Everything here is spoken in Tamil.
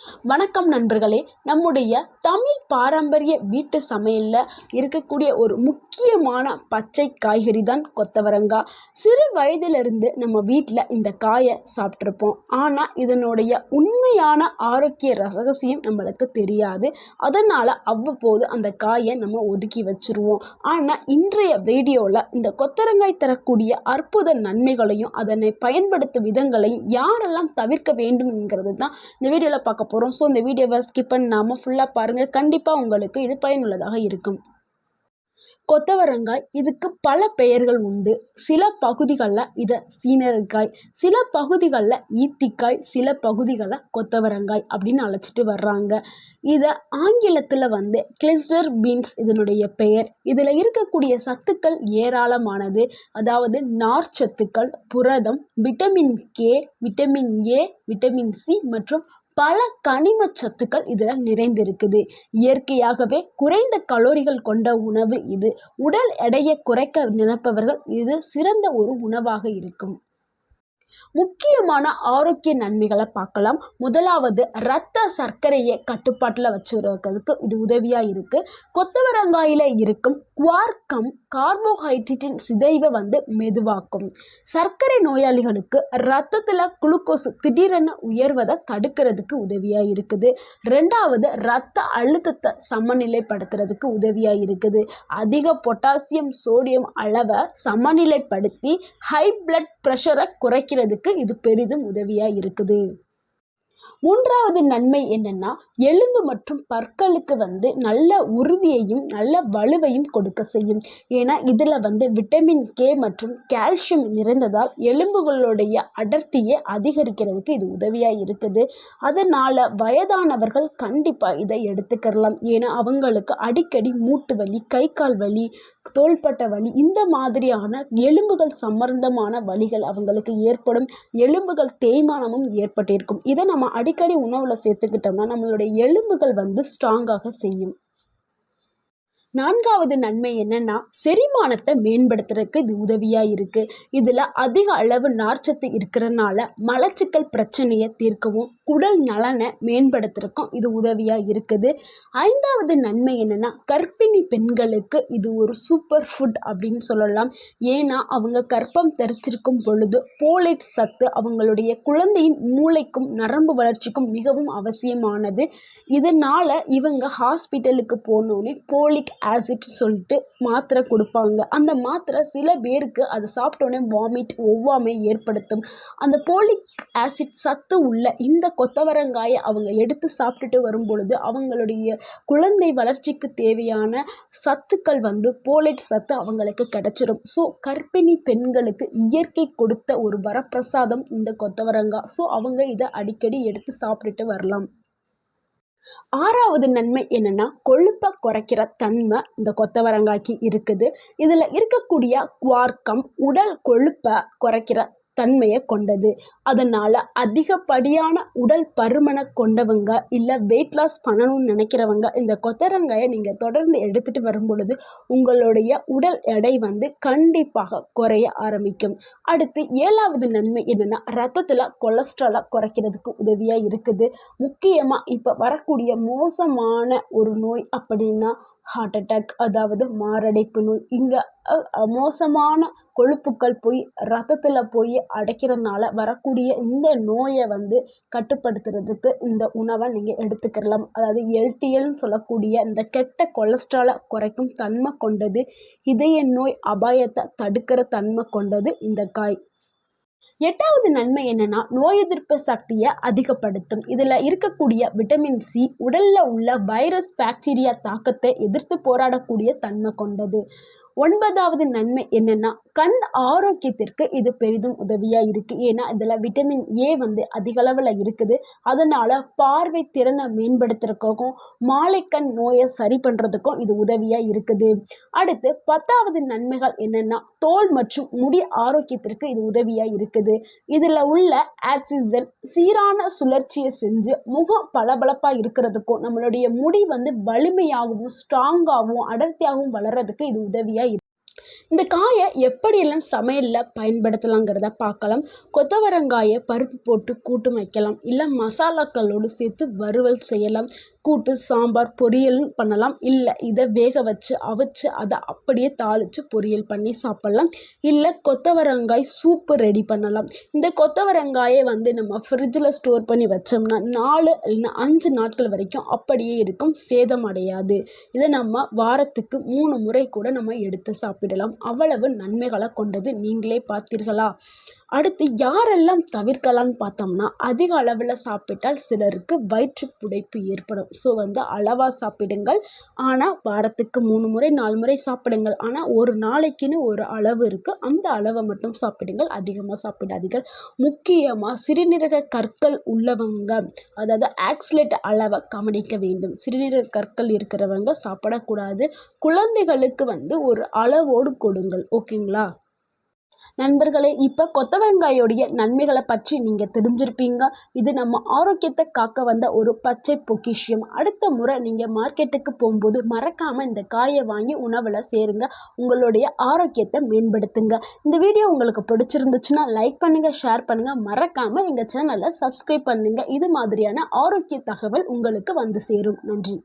வணக்கம் நண்பர்களே நம்முடைய தமிழ் பாரம்பரிய வீட்டு சமையலில் இருக்கக்கூடிய ஒரு முக்கியமான பச்சை காய்கறி தான் கொத்தவரங்காய் சிறு வயதிலிருந்து நம்ம வீட்டில் இந்த காயை சாப்பிட்ருப்போம் ஆனால் இதனுடைய உண்மையான ஆரோக்கிய ரகசியம் நம்மளுக்கு தெரியாது. அதனால் அவ்வப்போது அந்த காயை நம்ம ஒதுக்கி வச்சுருவோம். ஆனால் இன்றைய வீடியோவில் இந்த கொத்தரங்காய் தரக்கூடிய அற்புத நன்மைகளையும் அதனை பயன்படுத்தும் விதங்களையும் யாரெல்லாம் தவிர்க்க வேண்டும்ங்கிறது தான் இந்த வீடியோவில் பார்க்க போகிறோம் ஸோ இந்த வீடியோவை ஸ்கிப் பண்ணாமல் ஃபுல்லாக பாருங்கள் கண்டிப்பாக உங்களுக்கு இது பயனுள்ளதாக இருக்கும். கொத்தவரங்காய் இதுக்கு பல பெயர்கள் உண்டு. சில பகுதிகளில் இதை சீனர்காய் சில பகுதிகளில் ஈத்திக்காய் சில பகுதிகளில் கொத்தவரங்காய் அப்படின்னு அழைச்சிட்டு வர்றாங்க. இதை ஆங்கிலத்தில் வந்து கிளிஸ்டர் பீன்ஸ் இதனுடைய பெயர். இதில் இருக்கக்கூடிய சத்துக்கள் ஏராளமானது. அதாவது நார்ச்சத்துக்கள் புரதம் vitamin K vitamin A vitamin C மற்றும் பல கனிம சத்துக்கள் இதில் நிறைந்திருக்குது. இயற்கையாகவே குறைந்த கலோரிகள் கொண்ட உணவு இது. உடல் எடையை குறைக்க நினைப்பவர்கள் இது சிறந்த ஒரு உணவாக இருக்கும். முக்கியமான ஆரோக்கிய நன்மைகளை பார்க்கலாம். முதலாவது இரத்த சர்க்கரையை கட்டுப்பாட்டில் வச்சுருக்கிறதுக்கு இது உதவியாக இருக்குது கொத்தவரங்காயில் இருக்கும் குவார்க்கம் கார்போஹைட்ரேட்டின் சிதைவை வந்து மெதுவாக்கும். சர்க்கரை நோயாளிகளுக்கு ரத்தத்தில் குளுக்கோஸ் திடீரென உயர்வதை தடுக்கிறதுக்கு உதவியாக இருக்குது. ரெண்டாவது ரத்த அழுத்தத்தை சமநிலைப்படுத்துறதுக்கு உதவியாக இருக்குது. அதிக பொட்டாசியம் சோடியம் அளவை சமநிலைப்படுத்தி ஹை பிளட் ப்ரெஷரை குறைக்கிறதுக்கு இது பெரிதும் உதவியாக இருக்குது. மூன்றாவது நன்மை என்னன்னா எலும்பு மற்றும் பற்களுக்கு வந்து நல்ல உறுதியையும் நல்ல வலுவையும் கொடுக்க செய்யும். ஏன்னா இதில் வந்து விட்டமின் கே மற்றும் கால்சியம் நிறைந்ததால் எலும்புகளுடைய அடர்த்தியை அதிகரிக்கிறதுக்கு இது உதவியாக இருக்குது. அதனால் வயதானவர்கள் கண்டிப்பாக இதை எடுத்துக்கிறலாம் ஏன்னா அவங்களுக்கு அடிக்கடி மூட்டு வலி கை கால் வலி தோள்பட்ட வலி இந்த மாதிரியான எலும்புகள் சம்பந்தமான வலிகள் அவங்களுக்கு ஏற்படும். எலும்புகள் தேய்மானமும் ஏற்பட்டிருக்கும். இதை நம்ம அடிக்கடி உணவில் சேர்த்துக்கிட்டோம்னா நம்மளுடைய எலும்புகள் வந்து ஸ்ட்ராங்காக செய்யும். நான்காவது நன்மை என்னன்னா செரிமானத்தை மேம்படுத்துறதுக்கு இது உதவியாக இருக்குது இதில் அதிக அளவு நார்ச்சத்து இருக்கிறனால மலச்சிக்கல் பிரச்சனையை தீர்க்கவும் குடல் நலனை மேம்படுத்துறதுக்கும் இது உதவியாக இருக்குது. ஐந்தாவது நன்மை என்னென்னா கர்ப்பிணி பெண்களுக்கு இது ஒரு சூப்பர் ஃபுட் அப்படின்னு சொல்லலாம். ஏன்னா அவங்க கர்ப்பம் தெரிச்சிருக்கும் பொழுது போலேட் சத்து அவங்களுடைய குழந்தையின் மூளைக்கும் நரம்பு வளர்ச்சிக்கும் மிகவும் அவசியமானது. இதனால் இவங்க ஹாஸ்பிட்டலுக்கு போனோடனே போலிக் ஆசிட் சொல்லிட்டு மாத்திரை கொடுப்பாங்க. அந்த மாத்திரை சில பேருக்கு அதை சாப்பிட்டோன்னே வாமிட் ஒவ்வாமை ஏற்படுத்தும். அந்த போலிக் ஆசிட் சத்து உள்ள இந்த கொத்தவரங்காயை அவங்க எடுத்து சாப்பிட்டுட்டு வரும் பொழுது அவங்களுடைய குழந்தை வளர்ச்சிக்கு தேவையான சத்துக்கள் வந்து போலேட் சத்து அவங்களுக்கு கிடச்சிரும். ஸோ கர்ப்பிணி பெண்களுக்கு இயற்கை கொடுத்த ஒரு வரப்பிரசாதம் இந்த கொத்தவரங்காய் ஸோ அவங்க இதை அடிக்கடி எடுத்து சாப்பிட்டுட்டு வரலாம். ஆறாவது நன்மை என்னென்னா கொழுப்பை குறைக்கிற தன்மை இந்த கொத்தவரங்காய்க்கு இருக்குது. இதில் இருக்கக்கூடிய குவார்க்கம் உடல் கொழுப்பை குறைக்கிற தன்மையை கொண்டது. அதனால் அதிகப்படியான உடல் பருமனை கொண்டவங்க இல்லை வெயிட் லாஸ் பண்ணணும்னு நினைக்கிறவங்க இந்த கொத்தரங்காயை நீங்கள் தொடர்ந்து எடுத்துகிட்டு வரும் பொழுது உங்களுடைய உடல் எடை வந்து கண்டிப்பாக குறைய ஆரம்பிக்கும். அடுத்து ஏழாவது நன்மை என்னென்னா ரத்தத்தில் கொலஸ்ட்ராலை குறைக்கிறதுக்கு உதவியாக இருக்குது. முக்கியமாக இப்போ வரக்கூடிய மோசமான ஒரு நோய் அப்படின்னா ஹார்ட் அட்டாக் அதாவது மாரடைப்பு நோய். இங்கே மோசமான கொழுப்புக்கள் போய் ரத்தத்தில் போய் அடைக்கிறதுனால வரக்கூடிய இந்த நோயை வந்து கட்டுப்படுத்துறதுக்கு இந்த உணவை நீங்கள் எடுத்துக்கிறலாம் அதாவது எல்டிஎல்னு சொல்லக்கூடிய இந்த கெட்ட கொலஸ்ட்ராலை குறைக்கும் தன்மை கொண்டது இதய நோய் அபாயத்தை தடுக்கிற தன்மை கொண்டது இந்த காய். எட்டாவது நன்மை என்னன்னா நோய் எதிர்ப்பு சக்தியை அதிகப்படுத்தும். இதில் இருக்கக்கூடிய விட்டமின் சி உடலில் உள்ள வைரஸ் பாக்டீரியா தாக்கத்தை எதிர்த்து போராடக்கூடிய தன்மை கொண்டது. ஒன்பதாவது நன்மை என்னென்னா கண் ஆரோக்கியத்திற்கு இது பெரிதும் உதவியாக இருக்குது ஏன்னா இதில் விட்டமின் ஏ வந்து அதிகளவில் இருக்குது. அதனால் பார்வை திறனை மேம்படுத்துறதுக்கும் மாலைக்கண் நோயை சரி பண்ணுறதுக்கும் இது உதவியாக இருக்குது. அடுத்து பத்தாவது நன்மைகள் என்னென்னா தோல் மற்றும் முடி ஆரோக்கியத்திற்கு இது உதவியாக இருக்குது. இதில் உள்ள ஆக்சிஜன் சீரான சுழற்சியை செஞ்சு முகம் பளபளப்பாக இருக்கிறதுக்கும் நம்மளுடைய முடி வந்து வலிமையாகவும் ஸ்ட்ராங்காகவும் அடர்த்தியாகவும் வளர்கிறதுக்கு இது உதவியாக இந்த காயை எப்படியெல்லாம் சமையலில் பயன்படுத்தலாங்கிறத பார்க்கலாம். கொத்தவரங்காயை பருப்பு போட்டு கூட்டும் வைக்கலாம். இல்லை மசாலாக்களோடு சேர்த்து வறுவல் செய்யலாம். கூட்டு சாம்பார் பொரியல் பண்ணலாம். இல்லை இதை வேக வச்சு அவிச்சு அதை அப்படியே தாளித்து பொரியல் பண்ணி சாப்பிட்லாம். இல்லை கொத்தவரங்காய் சூப்பு ரெடி பண்ணலாம். இந்த கொத்தவரங்காயை வந்து நம்ம ஃப்ரிட்ஜில் ஸ்டோர் பண்ணி வச்சோம்னா நாலு இல்லைன்னா அஞ்சு நாட்கள் வரைக்கும் அப்படியே இருக்கும். சேதம் அடையாது. இதை நம்ம வாரத்துக்கு மூணு முறை கூட நம்ம எடுத்து சாப்பிடலாம். அவ்வளவு நன்மைகளை கொண்டது நீங்களே பார்த்தீர்களா? அடுத்து யாரெல்லாம் தவிர்க்கலாம்னு பார்த்தோம்னா அதிக அளவில் சாப்பிட்டால் சிலருக்கு வயிற்று புடைப்பு ஏற்படும். ஸோ வந்து அளவாக சாப்பிடுங்கள். ஆனால் வாரத்துக்கு மூணு முறை நாலு முறை சாப்பிடுங்கள். ஆனால் ஒரு நாளைக்குன்னு ஒரு அளவு இருக்குது அந்த அளவை மட்டும் சாப்பிடுங்கள். அதிகமாக சாப்பிடாதீர்கள். முக்கியமாக சிறுநீரக கற்கள் உள்ளவங்க அதாவது ஆக்சிலேட் அளவை கவனிக்க வேண்டும். சிறுநீரக கற்கள் இருக்கிறவங்க சாப்பிடக்கூடாது. குழந்தைகளுக்கு வந்து ஒரு அளவோடு கொடுங்கள். ஓகேங்களா? நண்பர்களே இப்போ கொத்தவரங்காயோடைய நன்மைகளை பற்றி நீங்கள் தெரிஞ்சிருப்பீங்க. இது நம்ம ஆரோக்கியத்தை காக்க வந்த ஒரு பச்சை பொக்கிஷியம் அடுத்த முறை நீங்கள் மார்க்கெட்டுக்கு போகும்போது மறக்காமல் இந்த காயை வாங்கி உணவில் சேருங்க. உங்களுடைய ஆரோக்கியத்தை மேம்படுத்துங்க. இந்த வீடியோ உங்களுக்கு பிடிச்சிருந்துச்சுன்னா லைக் பண்ணுங்கள் ஷேர் பண்ணுங்கள் மறக்காமல் எங்கள் சேனலை சப்ஸ்கிரைப் பண்ணுங்கள் இது மாதிரியான ஆரோக்கிய தகவல் உங்களுக்கு வந்து சேரும். நன்றி.